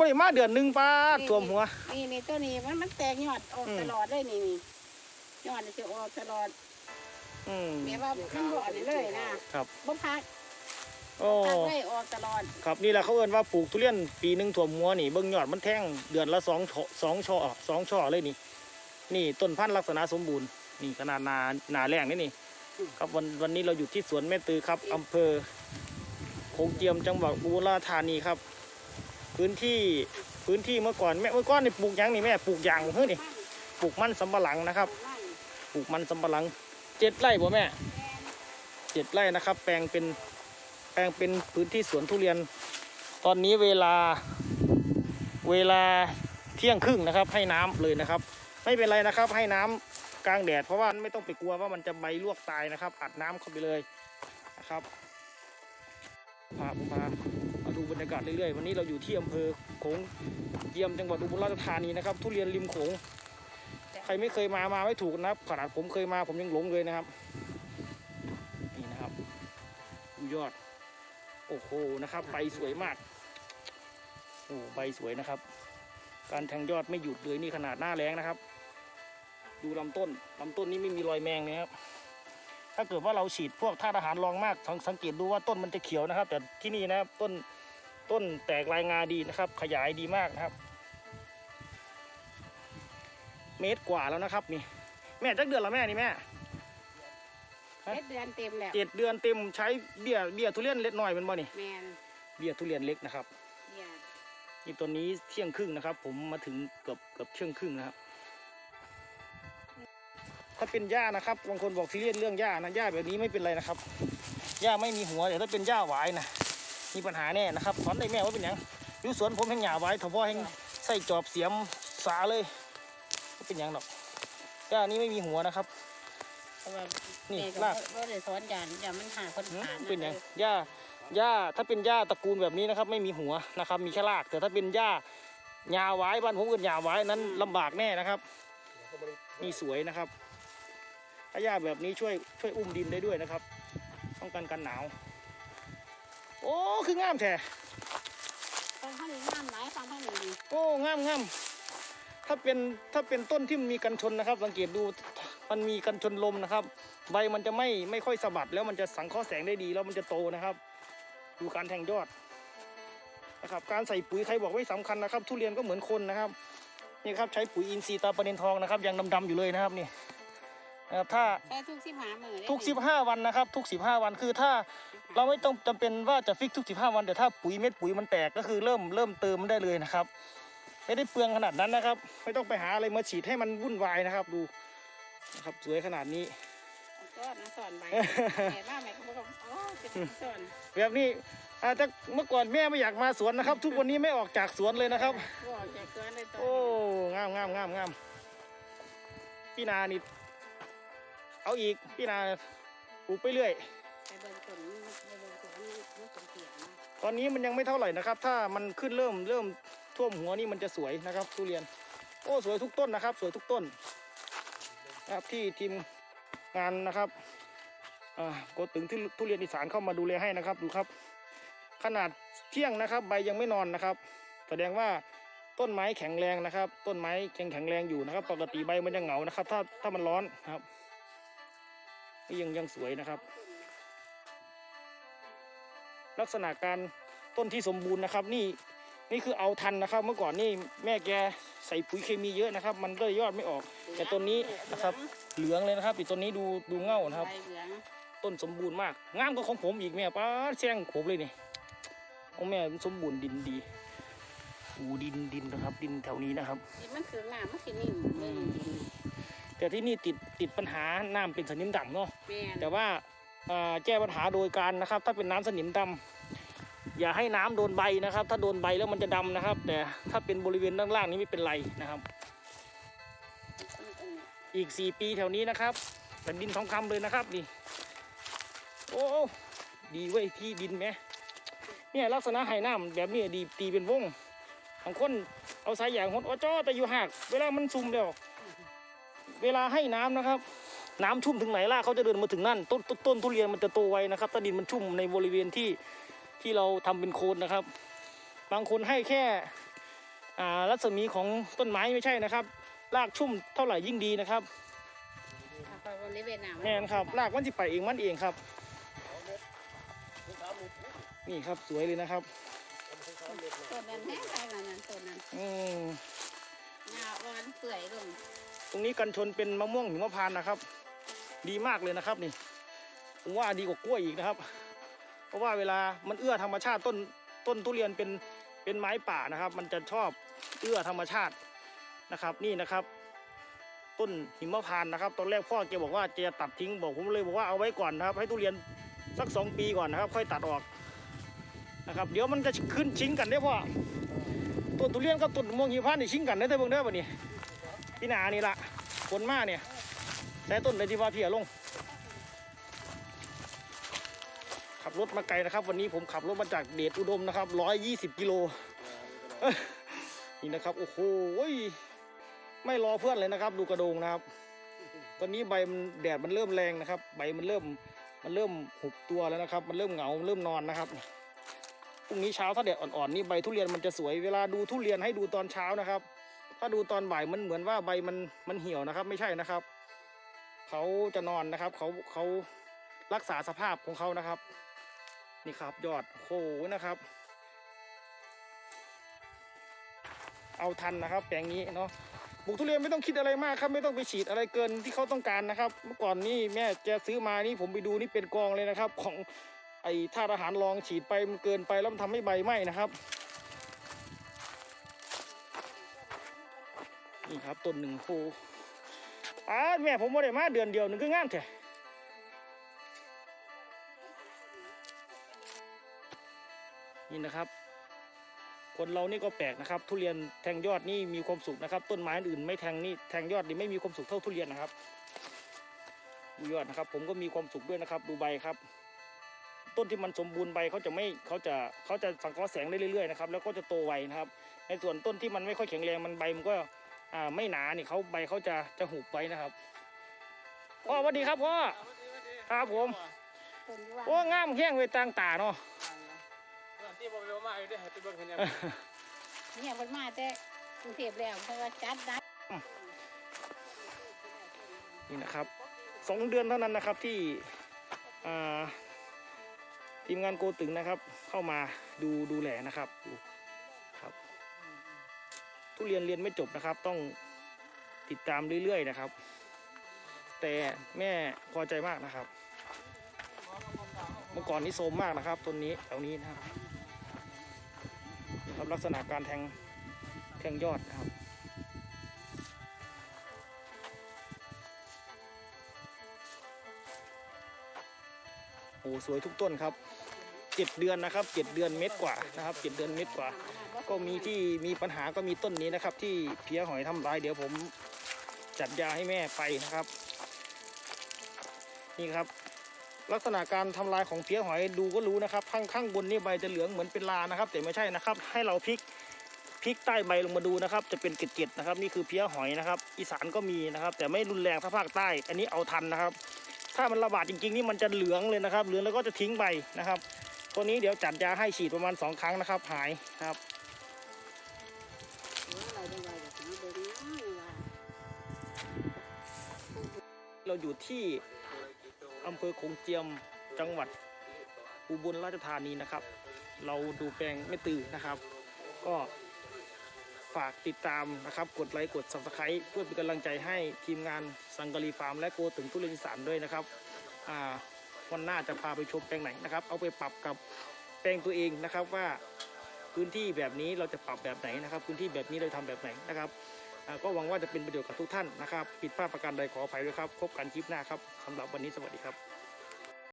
บริมาเดือนหนึ่งป้าดท่วมหัว นี่นี่ตัวนี้มันมันแตกยอดออกอืมตลอดเลยนี่นี่ยอดนี่จะออกตลอดอืมแม่ว่ามันบ่อนนี่เลยนะครับบ่พักโอ้พักเลยออกตลอด ครับนี่แหละเขาเอิ้นว่าปลูกทุเรียนปีหนึ่งท่วมหัวนี่เบิ่งยอดมันแท่งเดือนละสองช่อสองช่อสองช่อเลยนี่ นี่ต้นพันธุ์ลักษณะสมบูรณ์นี่ขนาดนานาแรงนี่นี่ ครับวันวันนี้เราอยู่ที่สวนแม่ตือครับอำเภอโขงเจียมจังหวัดอุบลราชธานีครับ พื้นที่พื้นที่เมื่อก่อนแม่เมื่อก่อนนี่ปลูกยังนี่แม่ปลูกยางเฮ้ยนี่ปลูกมันสำปะหลังนะครับ ปลูกมันสำปะหลังเจ็ดไร่บ่แม่เจ็ดไร่นะครับ แปลงเป็นแปลงเป็นพื้นที่สวนทุเรียน ตอนนี้เวลาเวลาเที่ยงครึ่งนะครับ ให้น้ำเลยนะครับ ไม่เป็นไรนะครับ ให้น้ำกลางแดดเพราะว่าไม่ต้องไปกลัวว่ามันจะใบลวกตายนะครับอัดน้ำเข้าไปเลยนะครับพาผมมา บรรยากาศเรื่อยๆ วันนี้เราอยู่ที่อำเภอโขงเจียมจังหวัดอุบลราชธานีนะครับ ทุเรียนริมโขง ใครไม่เคยมามาไม่ถูกนะครับ ขนาดผมเคยมาผมยังหลงเลยนะครับ นี่นะครับดูยอด โอ้โหนะครับใบสวยมากโอ้ใบสวยนะครับ การแทงยอดไม่หยุดเลยนี่ขนาดหน้าแรงนะครับ ดูลำต้นลำต้นนี้ไม่มีรอยแมงเลยครับถ้าเกิดว่าเราฉีดพวกธาตุอาหารรองมากสังสังเกตดูว่าต้นมันจะเขียวนะครับ แต่ที่นี่นะครับต้น ต้นแตกลายงาดีนะครับ ขยายดีมากนะครับ เมตรกว่าแล้วนะครับ นี่ แม่จักเดือนแล้วแม่นี่แม่ฮะเจ็ดเดือนเต็มแล้วเจ็ดเดือนเต็มใช้เบี้ยเบี้ยทุเรียนเล็กน้อยเป็นบ่นี่แมนเบี้ยทุเรียนเล็กนะครับเนี่ยนี่ตัวนี้เที่ยงครึ่งนะครับ ผมมาถึงเกือบเกือบเที่ยงครึ่งนะครับถ้าเป็นหญ้านะครับบางคนบอกซีเรียสเรื่องหญ้านะหญ้าแบบนี้ไม่เป็นไรนะครับหญ้าไม่มีหัวแต่ถ้าเป็นหญ้าหวายนะ มีปัญหาแน่นะครับถอนได้แม่ว่าเป็นหยังอยู่สวนผมแห่งหญ้าหวายถพ่อแห่งใส่จอบเสียมสาเลยไม่เป็นหยังหรอกหญ้านี้ไม่มีหัวนะครับเพราะว่านี่แม่รากก็เลยสอนยานอย่ามันหาคนหืมหาเป็นหยังหญ้าหญ้าถ้าเป็นหญ้าตระกูลแบบนี้นะครับ ไม่มีหัวนะครับ มีแค่รากแต่ถ้าเป็นหญ้าหญ้าหวายบ้านผมเอิ้นหญ้าหวายนั้นลำบากแน่นะครับนี่สวยนะครับถ้าหญ้าแบบนี้ช่วยช่วยอุ้มดินได้ด้วยนะครับป้องกันกันหนาว โอ้ คืองามแท้ฟังข้างนี้งามหลายฟังข้างนี้ดีโอ้ งามงามถ้าเป็นถ้าเป็นต้นที่มันมีกันชนนะครับ สังเกตดูมันมีกันชนลมนะครับ ใบมันจะไม่ไม่ค่อยสะบัดแล้วมันจะสังเคราะห์แสงได้ดีแล้วมันจะโตนะครับ ดูการแทงยอดนะครับ การใส่ปุ๋ยใครบอกไม่สำคัญนะครับ ทุเรียนก็เหมือนคนนะครับนี่ครับใช้ปุ๋ยอินทรีย์ตาประเด็นทองนะครับยังดำๆอยู่เลยนะครับนี่ นะครับถ้าแค่ทุกสิบหามือทุก 15 วันนะครับ ทุก 15 วันคือถ้าเราไม่ต้องจำเป็นว่าจะฟิกทุก 15 วันแต่ถ้าปุ๋ยเม็ดปุ๋ยมันแตกก็คือเริ่มเริ่มเติมมันได้เลยนะครับ ไม่ได้เปลืองขนาดนั้นนะครับ ไม่ต้องไปหาอะไรมาฉีดให้มันวุ่นวายนะครับ ดูนะครับสวยขนาดนี้สอนนะสอนใบแม่บ้าแม่ก็บอกว่าโอ้จะสอนแบบนี้อาจจะเมื่อก่อนแม่ไม่อยากมาสวนนะครับ ทุกวันนี้ไม่ออกจากสวนเลยนะครับบอกจากสวนเลยตอนโอ้งามงามงามงามพี่นานี่ เอาอีกพี่นาปลูกไปเรื่อย ไปเบิ่งต้นไปเบิ่งต้นมันมันเป็นเสียงนะตอนนี้มันยังไม่เท่าไหร่นะครับ ถ้ามันขึ้นเริ่มเริ่มท่วมหัวนี่มันจะสวยนะครับทุเรียน โอ้สวยทุกต้นนะครับ สวยทุกต้นนะครับที่ทีมงานนะครับอ่าโกตึงที่ทุเรียนอีสานเข้ามาดูแลให้นะครับ ดูครับ ขนาดเที่ยงนะครับ ใบยังไม่นอนนะครับ แสดงว่าต้นไม้แข็งแรงนะครับ ต้นไม้ยังแข็งแรงอยู่นะครับ ปกติใบมันจะเหงานะครับ ถ้าถ้ามันร้อนนะครับ นี่ยังยังสวยนะครับ ลักษณะการต้นที่สมบูรณ์นะครับ นี่นี่คือเอาทันนะครับ เมื่อก่อนนี่แม่แกใส่ปุ๋ยเคมีเยอะนะครับ มันก็ยอดไม่ออก แต่ต้นนี้นะครับเหลืองเลยนะครับอีกต้นนี้ดูดูเง่านะครับ ต้นสมบูรณ์มากงามกว่าของผมอีกแม่ป้าดแซงผมเลยนี่ของแม่สมบูรณ์ดินดีอูดินดินนะครับ ดินแถวนี้นะครับดินมันคือน้ำมันสินิ่มเลย แต่ที่นี่ติดติดปัญหาน้ำเป็นสนิมดำเนาะแม่นแต่ว่าอ่าแก้ปัญหาโดยการนะครับ ถ้าเป็นน้ำสนิมดำอย่าให้น้ำโดนใบนะครับ ถ้าโดนใบแล้วมันจะดำนะครับ แต่ถ้าเป็นบริเวณด้านล่างนี้ไม่เป็นไรนะครับ อีก 4 ปีแถวนี้นะครับแผ่นดินทองคำเลยนะครับนี่โอ้ดีเว้ยที่ดินไหมเนี่ยลักษณะไหน้ำแบบนี้ดีตีเป็นวงบางคนเอาสายยางหดอ้อจ้อแต่อยู่หักเวลามันซุ่มเดียว เวลาให้น้ำนะครับ น้ำชุ่มถึงไหนล่ะเขาจะเดินมาถึงนั่นต้นต้นต้นทุเรียนมันจะโตไวนะครับถ้าดินมันชุ่มในบริเวณที่ที่เราทำเป็นโคนนะครับ บางคนให้แค่อ่ารัศมีของต้นไม้ไม่ใช่นะครับรากชุ่มเท่าไหร่ยิ่งดีนะครับเอาไปบริเวณหน้าแม่นครับรากมันจะไปเองมันเองครับนี่ครับสวยเลยนะครับต้นนั้นแห้งไปแล้วนั่นต้นนั้นอืมหญ้าอ่อนเปื่อยลงต รงนี้กันชนเป็นมะม่วงหิมพานต์นะครับ ดีมากเลยนะครับนี่ผมว่าดีกว่ากล้วยอีกนะครับ เพราะว่าเวลามันเอื้อธรรมชาติต้นต้นทุเรียนเป็นเป็นไม้ป่านะครับ มันจะชอบเอื้อธรรมชาตินะครับนี่นะครับ ต้นหิมพานต์นะครับ ตอนแรกพ่อแกบอกว่าจะตัดทิ้งบอกผมเลยบอกว่าเอาไว้ก่อนนะครับ ให้ทุเรียนสักสองปีก่อนนะครับ ค่อยตัดออกนะครับ เดี๋ยวมันจะขึ้นชิงกันได้พ่อต้นทุเรียนกับต้นมะม่วงหิมพานต์นี่ชิงกันได้อเด้อเบิ่งเด้อบัดนี้ ที่นานี่ละคนมาเนี่ยแต่ต้นเลยที่ว่าเพียลง ขับรถมาไกลนะครับ วันนี้ผมขับรถมาจากเดชอุดมนะครับร้อยยี่สิบกิโลนี่นะครับโอ้โหไม่รอเพื่อนเลยนะครับ ดูกระโดงนะครับ ตอนนี้ใบมันแดดมันเริ่มแรงนะครับ ใบมันเริ่มมันเริ่มหุบตัวแล้วนะครับ มันเริ่มเหงาเริ่มนอนนะครับพรุ่งนี้เช้าถ้าแดดอ่อนๆนี่ใบทุเรียนมันจะสวยเวลาดูทุเรียนให้ดูตอนเช้านะครับ ถ้าดูตอนบ่ายมันเหมือนว่าใบมันมันเหี่ยวนะครับ ไม่ใช่นะครับเขาจะนอนนะครับเขาเขารักษาสภาพของเขานะครับ นี่ครับยอดโอ้โหนะครับ เอาทันนะครับแปลงนี้เนาะปลูกทุเรียนไม่ต้องคิดอะไรมากครับ ไม่ต้องไปฉีดอะไรเกินที่เขาต้องการนะครับ เมื่อก่อนนี่แม่แกซื้อมานี่ผมไปดูนี่เป็นกองเลยนะครับ ของไอ้ธาตุอาหารรองฉีดไปมันเกินไปแล้วมันทำให้ใบไหม้นะครับ นี่ครับต้นหนึ่งโคป้าแม่ผมว่าได้มาเดือนเดียวหนึ่งก็งามแท้นี่นะครับ คนเรานี่ก็แปลกนะครับ ทุเรียนแทงยอดนี่มีความสุขนะครับ ต้นไม้อื่นไม่แทงนี่แทงยอดนี่ไม่มีความสุขเท่าทุเรียนนะครับดูยอดนะครับ ผมก็มีความสุขด้วยนะครับ ดูใบครับ ต้นที่มันสมบูรณ์ใบเขาจะไม่เขาจะเขาจะสังเคราะห์แสงได้เรื่อยๆนะครับแล้วก็จะโตไวนะครับ ในส่วนต้นที่มันไม่ค่อยแข็งแรงมันใบมันก็ ไม่หนานี่เขาใบเขาจะจะหุบไว้นะครับพ่อสวัสดีครับพ่อครับผมต้นที่ว่าโอ้งามแห้งไว้ต่างตาเนาะที่บอกเร็วมากเลยได้ไปเบิ่งเห็นยังเนี่ยมันมาแต่กรุงเทพแล้วเพราะว่าจัดได้นี่นะครับสองเดือนเท่านั้นนะครับที่อ่าทีมงานโกตึงนะครับ เข้ามาดูดูแลนะครับดูครับ ทุเรียนเรียนไม่จบนะครับ ต้องติดตามเรื่อยๆนะครับ แต่แม่พอใจมากนะครับ เมื่อก่อนนี้โซมมากนะครับต้นนี้แถวนี้นะครับครับลักษณะการแทงแทงยอดนะครับโอ้สวยทุกต้นครับเจ็ดเดือนนะครับเจ็ดเดือนเม็ดกว่านะครับเจ็ดเดือนเม็ดกว่า ก็มีที่มีปัญหาก็มีต้นนี้นะครับ ที่เพี้ยหอยทำลายเดี๋ยวผมจัดยาให้แม่ไปนะครับ นี่ครับ ลักษณะการทำลายของเพี้ยหอยดูก็รู้นะครับ ข้างข้างบนนี่ใบจะเหลืองเหมือนเป็นลานะครับ แต่ไม่ใช่นะครับ ให้เราพลิกพลิกใต้ใบลงมาดูนะครับ จะเป็นเกล็ดๆนะครับ นี่คือเพี้ยหอยนะครับ อีสานก็มีนะครับ แต่ไม่รุนแรงถ้าภาคใต้ อันนี้เอาทันนะครับ ถ้ามันระบาดจริงๆนี่มันจะเหลืองเลยนะครับ เหลืองแล้วก็จะทิ้งใบนะครับ ตัวนี้เดี๋ยวจัดยาให้ฉีดประมาณสองครั้งนะครับ หายครับ เราอยู่ที่อำเภอคงเจียมจังหวัดอุบลราชธานีนะครับ เราดูแปลงไม่ตื่นนะครับ ก็ฝากติดตามนะครับ กดไลค์กด subscribe เพื่อเป็นกำลังใจให้ทีมงานสังกะรีฟาร์มและโกถึงทุเรียนสานด้วยนะครับอ่าวันหน้าจะพาไปชมแปลงไหนนะครับ เอาไปปรับกับแปลงตัวเองนะครับว่าพื้นที่แบบนี้เราจะปรับแบบไหนนะครับ พื้นที่แบบนี้เราทำแบบไหนนะครับ ก็หวังว่าจะเป็นประโยชน์กับทุกท่านนะครับ ผิดพลาดประการใดขออภัยด้วยครับ พบกันคลิปหน้าครับสำหรับวันนี้สวัสดีครับ